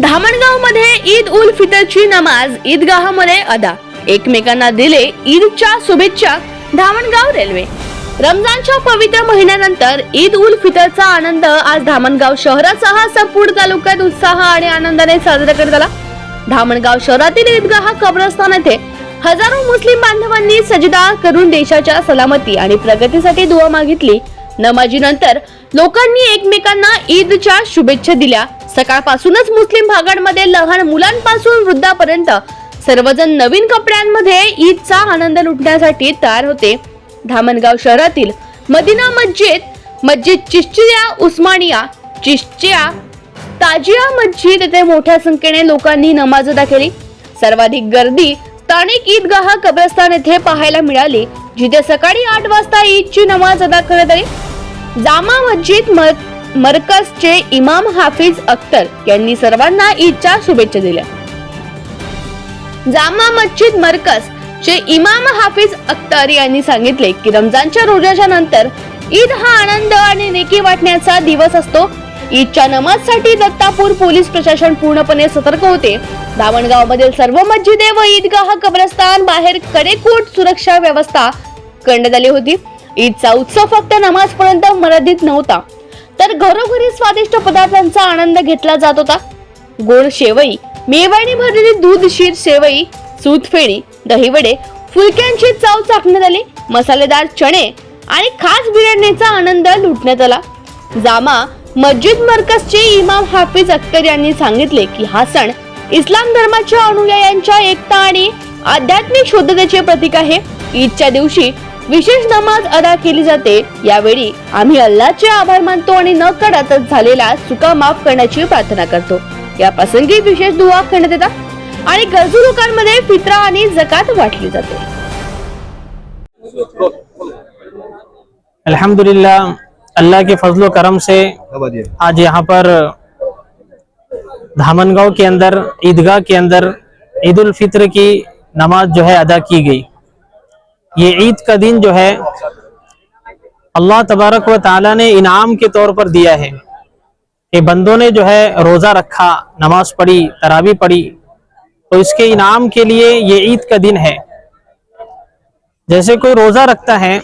धामणगावमध्ये ईद उल फितरची नमाज ईदगाहमध्ये अदा. एकमेकांना दिले ईदच्या शुभेच्छा धामणगाव रेल्वे. रमजानच्या पवित्र महिन्यानंतर ईद उल फितरचा आनंद आज धामणगाव शहरासह संपूर्ण तालुक्यात उत्साह आणि आनंदाने साजरा करण्यात आला. धामणगाव शहरातील ईदगाह कब्रस्तान येथे हजारो मुस्लिम बांधवांनी सजदा करून देशाच्या सलामती आणि प्रगतीसाठी दुवा मागितली. नमाजीनंतर लोकांनी एकमेकांना ईदच्या शुभेच्छा दिल्या. सकाळपासूनच मुस्लिम भागांमध्ये लहान मुलांपासून वृद्धापर्यंत सर्वजण नवीन कपड्यांमध्ये ईदचा आनंद लुटण्यासाठी तयार होते. धामणगाव शहरातील मदिना मस्जिद मस्जिद चिश्चिया उस्मानिया चिश्चिया ताजिया मस्जिद येथे मोठ्या संख्येने लोकांनी नमाज अदा केली. सर्वाधिक गर्दी स्थानिक ईदगाह कब्रस्तान येथे पाहायला मिळाली जिथे सकाळी आठ वाजता ईदची नमाज अदा करण्यात आली. जामा मस्जिद मरकजचे इमाम हाफिज अख्तर यांनी सर्वांना ईदच्या शुभेच्छा दिल्या. जामा मस्जिद मरकज चे इमाम हाफिज अख्तर यांनी सांगितले की रमजानच्या रोजाच्या नंतर ईद हा आनंद आणि नेकी वाटण्याचा दिवस असतो. ईदच्या नमाजसाठी दत्तापूर पोलीस प्रशासन पूर्णपणे सतर्क होते. धामणगाव मधील सर्व मस्जिदे व ईदगाह कब्रस्तान बाहेर कडेकोट सुरक्षा व्यवस्था करण्यात आली होती. ईदचा उत्सव फक्त नमाजपर्यंत मर्यादित नव्हता. तर घरोघरी स्वादिष्ट पदार्थांचा आनंद घेतला जात होता. गोड शेवई मेवाणी भरलेली दूध शीर शेवई सूतफेणी दहीवडे फुलक्यांची चव चाकण्यात आली मसालेदार चणे आणि खास बिर्याणीचा आनंद लुटण्यात आला. जामा मस्जिद मरकजचे इमाम हाफिज अख्तर यांनी सांगितले की हा सण इस्लाम धर्माच्या अनुयायांच्या एकता आणि आध्यात्मिक शुद्धतेचे प्रतीक आहे. ईदच्या दिवशी विशेष नमाज अदा केली जाते. यावेळी आम्ही अल्लाचे आभार मानतो आणि न कडातच झालेला चुका माफ करण्याची प्रार्थना करतो. या प्रसंगी विशेष दुवा करण्यात येतात आणि गरजू लोकांमध्ये फित्रा आणि जकात वाटली जाते. अल्हम्दुलिल्लाह अल्लाह के फजलो करम से आज यहाँ पर धामनगांव के अंदर ईदगाह के अंदर ईद उल फित्र की नमाज जो है अदा की गई। ये ईद का दिन जो है, अल्लाह तबारक व ताला ने इनाम के तौर पर दिया है कि बंदों ने जो है रोज़ा रखा, नमाज़ पढ़ी, तरावी पढ़ी। तो इसके इनाम के लिए ये ईद का दिन है। जैसे कोई रोज़ा रखता है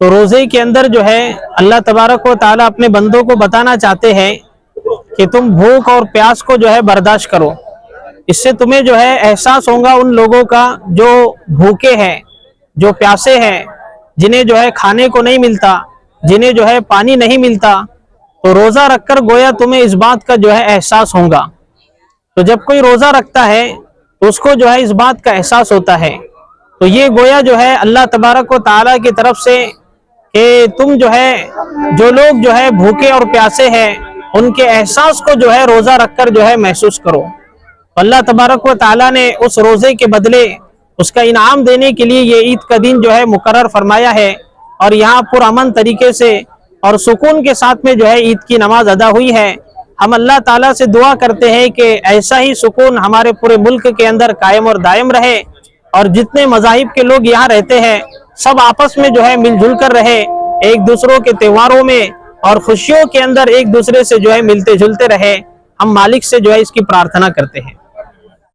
तो रोज़े के अंदर जो है, अल्लाह तबारक व ताला अपने बंदों को बताना चाहते हैं कि तुम भूख और प्यास को जो है बर्दाश्त करो। इससे तुम्हें जो है, एहसास होगा उन लोगों का जो भूखे हैं। जो प्यासे हैं, जिन्हें जो है खाने को नहीं मिलता, जिन्हें जो है पानी नहीं मिलता तो रोजा रखकर गोया तुम्हें इस बात का जो है एहसास होगा। तो जब कोई रोजा रखता है तो उसको जो है इस बात का एहसास होता है। तो ये गोया जो है अल्लाह तबारक व की तरफ़ से कि तुम जो है, जो लोग जो है भूखे और प्यासे हैं, उनके एहसास को जो है रोजा रखकर जो है महसूस करो। तो अल्लाह तबारक व ताला ने उस रोज़े के बदले उसका इनाम देने के लिए ये ईद का दिन जो है मुकर फरमाया है और यहाँ पुरअमन तरीके से और सुकून के साथ में जो है ईद की नमाज़ अदा हुई है। हम अल्लाह ताला से दुआ करते हैं कि ऐसा ही सुकून हमारे पूरे मुल्क के अंदर कायम और दायम रहे और जितने मजाहिब के लोग यहाँ रहते हैं, सब आपस में जो है मिलजुल कर रहे, एक दूसरों के त्योहारों में और खुशियों के अंदर एक दूसरे से जो है मिलते जुलते रहे। हम मालिक से जो है इसकी प्रार्थना करते हैं।